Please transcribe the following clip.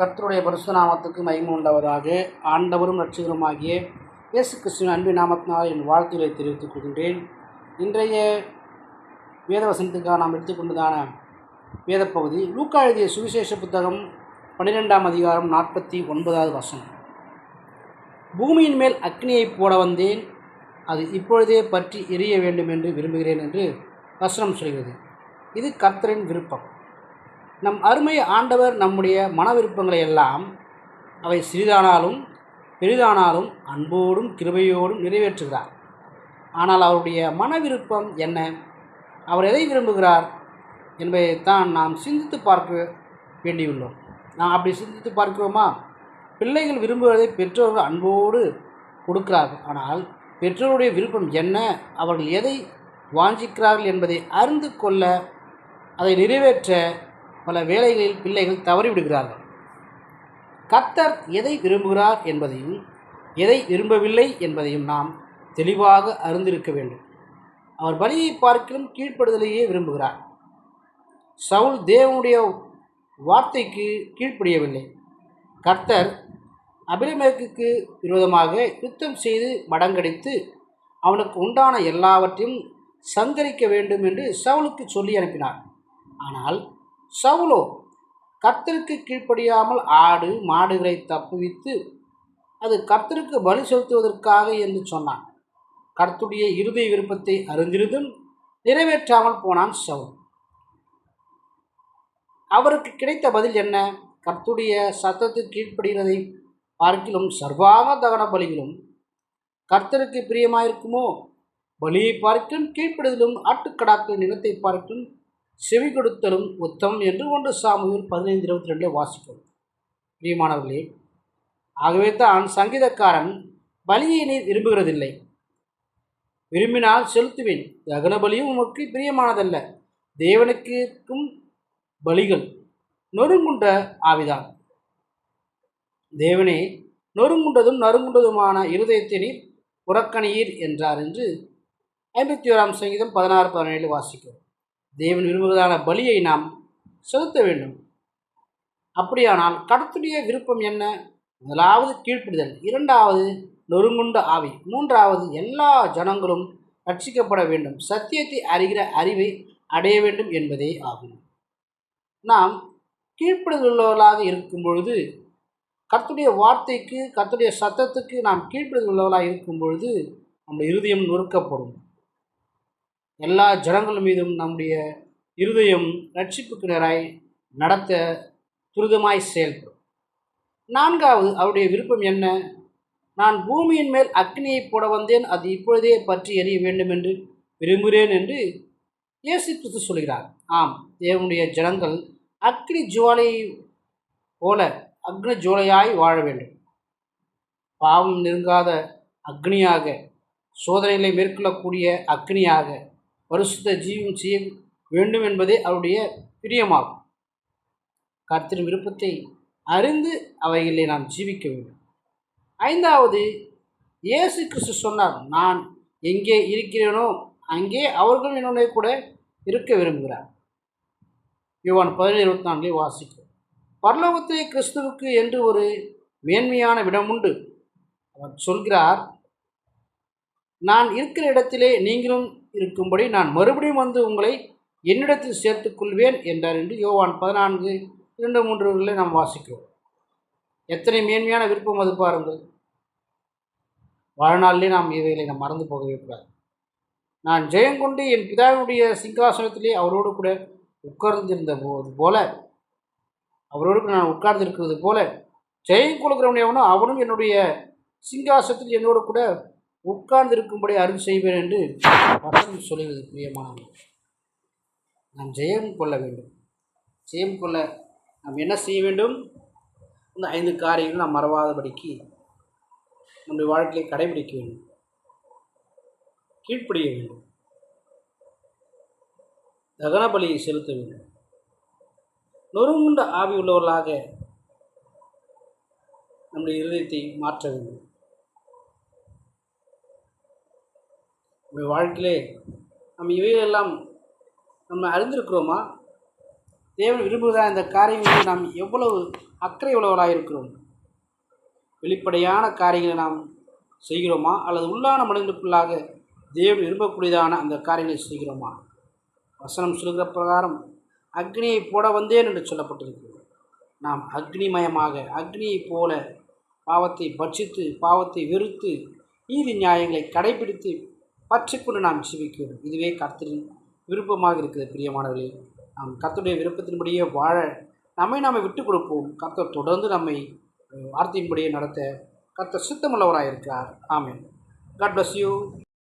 கர்த்தருடைய பரிசுநாமத்துக்கு மகிமை உண்டாவதாக. ஆண்டவரும் ரட்சகருமாகிய இயேசு கிறிஸ்துவின் அன்பு நாமத்தினால் என் வாழ்த்துக்களை தெரிவித்துக் கொள்கின்றேன். இன்றைய வேதவசனத்துக்காக நாம் எடுத்துக்கொண்டதான வேதப்பகுதி லூக்கா எழுதிய சுவிசேஷ புத்தகம் பன்னிரெண்டாம் அதிகாரம் நாற்பத்தி ஒன்பதாவது வசனம். பூமியின் மேல் அக்னியை போட வந்தேன் அது இப்பொழுதே பற்றி எரிய வேண்டும் என்று விரும்புகிறேன் என்று வசனம் சொல்கிறது. இது கர்த்தரின் விருப்பம். நம் அருமை ஆண்டவர் நம்முடைய மன விருப்பங்களை எல்லாம் அவை சிறிதானாலும் பெரிதானாலும் அன்போடும் கிருபையோடும் நிறைவேற்றுகிறார். ஆனால் அவருடைய மன விருப்பம் என்ன? அவர் எதை விரும்புகிறார் என்பதைத்தான் நாம் சிந்தித்து பார்க்க வேண்டியுள்ளோம். நாம் அப்படி சிந்தித்து பார்க்கிறோமா? பிள்ளைகள் விரும்புவதை பெற்றோர்கள் அன்போடு கொடுக்கிறார்கள். ஆனால் பெற்றோருடைய விருப்பம் என்ன? அவர்கள் எதை வாஞ்சிக்கிறார்கள் என்பதை அறிந்து கொள்ள அதை நிறைவேற்ற பல வேலைகளில் பிள்ளைகள் தவறிவிடுகிறார்கள். கர்த்தர் எதை விரும்புகிறார் என்பதையும் எதை விரும்பவில்லை என்பதையும் நாம் தெளிவாக அறிந்திருக்க வேண்டும். அவர் பலியை பார்க்கிலும் கீழ்ப்படுதலையே விரும்புகிறார். சவுல் தேவனுடைய வார்த்தைக்கு கீழ்ப்படியவில்லை. கர்த்தர் அபிரமேக்குக்கு விரோதமாக யுத்தம் செய்து மடங்கடித்து அவனுக்கு உண்டான எல்லாவற்றையும் சங்கரிக்க வேண்டும் என்று சவுலுக்கு சொல்லி அனுப்பினார். ஆனால் சவுலோ கர்த்தருக்கு கீழ்ப்படியாமல் ஆடு மாடுகளை தப்புவித்து அது கர்த்தருக்கு பலி செலுத்துவதற்காக என்று சொன்னான். கர்த்துடைய இறுதி விருப்பத்தை அறிந்திருந்தும் நிறைவேற்றாமல் போனான் சவுல். அவருக்கு கிடைத்த பதில் என்ன? கர்த்துடைய சத்தத்துக்கு கீழ்ப்படுகிறதை பார்க்கிலும் சர்வாக தகன பலிகளும் கர்த்தருக்கு பிரியமாயிருக்குமோ? பலியை பார்க்கும் கீழ்ப்படுதலும் ஆட்டுக்கடாக்கள் நிலத்தை பார்க்கும் செவி கொடுத்தலும் உத்தமம் என்று ஒன்று சாமுவில் பதினைந்து இருபத்தி ரெண்டில் வாசிக்கும் பிரியமானவர்களே ஆகவே தான் சங்கீதக்காரன் பலியை நீ விரும்புகிறதில்லை. விரும்பினால் செலுத்துவேன். தகன பலியும் உமக்கு பிரியமானதல்ல. தேவனுக்கும் பலிகள் நொறுங்குண்ட ஆவிதான். தேவனே நொறுங்குண்டதும் நறுங்குண்டதுமான இருதயத்தை நீர் புறக்கணியீர் என்றார் என்று ஐம்பத்தி ஓராம் சங்கீதம் பதினாறு பதினேழு வாசிக்கிறோம். தேவன் விரும்புவதான பலியை நாம் செலுத்த வேண்டும். அப்படியானால் கடத்துடைய விருப்பம் என்ன? முதலாவது கீழ்ப்பிடுதல். இரண்டாவது நொறுங்குண்ட ஆவி. மூன்றாவது எல்லா ஜனங்களும் ரட்சிக்கப்பட வேண்டும். சத்தியத்தை அறிகிற அறிவை அடைய வேண்டும் என்பதே ஆகும். நாம் கீழ்ப்படுதலுள்ளவர்களாக இருக்கும் பொழுது கத்துடைய வார்த்தைக்கு கத்துடைய சத்தத்துக்கு நாம் கீழ்ப்படுதலுள்ளவர்களாக இருக்கும் பொழுது நம்முடைய இருதயம் நொறுக்கப்படும். எல்லா ஜனங்கள் மீதும் நம்முடைய இருதயம் ரட்சிப்புக்கினராய் நடத்த துரிதமாய் செயல்படும். நான்காவது அவருடைய விருப்பம் என்ன? நான் பூமியின் மேல் அக்னியை போட வந்தேன் அது இப்பொழுதே பற்றி எறிய வேண்டும் என்று விரும்புகிறேன் என்று இயேசு கிறிஸ்து சொல்கிறார். ஆம் தேவனுடைய ஜனங்கள் அக்னி ஜுவாலை போல அக்னி ஜுவலையாய் வாழ வேண்டும். பாவம் நெருங்காத அக்னியாக சோதனைகளை மேற்கொள்ளக்கூடிய அக்னியாக பரிசுத்த ஜீவம் செய்ய வேண்டும் என்பதே அவருடைய பிரியமாகும். கர்த்தரின் விருப்பத்தை அறிந்து அவைகளை நாம் ஜீவிக்க வேண்டும். ஐந்தாவது இயேசு கிறிஸ்து சொன்னார் நான் எங்கே இருக்கிறேனோ அங்கே அவர்கள் என்னுடைய கூட இருக்க விரும்புகிறார். யுவான் பதினேழு இருபத்தி நான்கிலே வாசிக்கும் பரலோகத்திலே கிறிஸ்துவுக்கு என்று ஒரு மேன்மையான இடம் உண்டு. அவர் சொல்கிறார் நான் இருக்கிற இடத்திலே நீங்களும் இருக்கும்படி நான் மறுபடியும் வந்து உங்களை என்னிடத்தில் சேர்த்துக் கொள்வேன் என்றார் என்று யோவான் பதினான்கு இரண்டு மூன்றுகளை நாம் வாசிக்கிறோம். எத்தனை மேன்மையான விருப்பம் அது பாருங்கள். வாழ்நாளிலே நாம் இவைகளை நாம் மறந்து போகவே கூடாது. நான் ஜெயங்கொண்டு என் பிதாவினுடைய சிங்காசனத்திலே அவரோடு கூட உட்கார்ந்திருந்த போது போல அவரோடு நான் உட்கார்ந்திருக்கிறது போல ஜெயம் கொள்கிறவன் எவனோ அவனும் என்னுடைய சிங்காசனத்தில் என்னோடு கூட உட்கார்ந்திருக்கும்படி அருள் செய்வேன் என்று வசனம் சொல்கிறது பிரியமானவர்கள். நாம் ஜெயம் கொள்ள வேண்டும். ஜெயம் கொள்ள நாம் என்ன செய்ய வேண்டும்? இந்த ஐந்து காரியங்கள் நாம் மறவாதபடிக்கு நம்முடைய வாழ்க்கையை கடைபிடிக்க வேண்டும். கீழ்ப்படிய வேண்டும். தகன பலியை செலுத்த வேண்டும். நொறுங்குண்ட ஆவி உள்ளவர்களாக நம்முடைய இருதயத்தை மாற்ற வேண்டும். நம்முடைய வாழ்க்கையிலே நம்ம இவைகளெல்லாம் நம்ம அறிந்திருக்கிறோமா? தேவன் விரும்புவதாக இந்த காரியங்களில் நாம் எவ்வளவு அக்கறை உள்ளவராக இருக்கிறோம்? வெளிப்படையான காரியங்களை நாம் செய்கிறோமா? அல்லது உள்ளான மனிதனுக்குள்ளாக தேவன் விரும்பக்கூடியதான அந்த காரியங்களை செய்கிறோமா? வசனம் சொல்கிற பிரகாரம் அக்னியை போட வந்தேன் என்று சொல்லப்பட்டிருக்கிறது. நாம் அக்னிமயமாக அக்னியைப் போல பாவத்தை பட்சித்து பாவத்தை வெறுத்து நீதி நியாயங்களை கடைபிடித்து பற்றிக்கொண்டு நாம் ஜீவிக்கிறோம். இதுவே கர்த்தரின் விருப்பமாக இருக்கிறது பிரியமானவர்களே. நாம் கர்த்தருடைய விருப்பத்தின்படியே வாழ நம்மை நாம் விட்டு கொடுப்போம். கர்த்தர் தொடர்ந்து நம்மை வார்த்தையின்படியே நடத்த கர்த்தர் சித்தமுள்ளவராக இருக்கிறார் ஆமேன். God bless you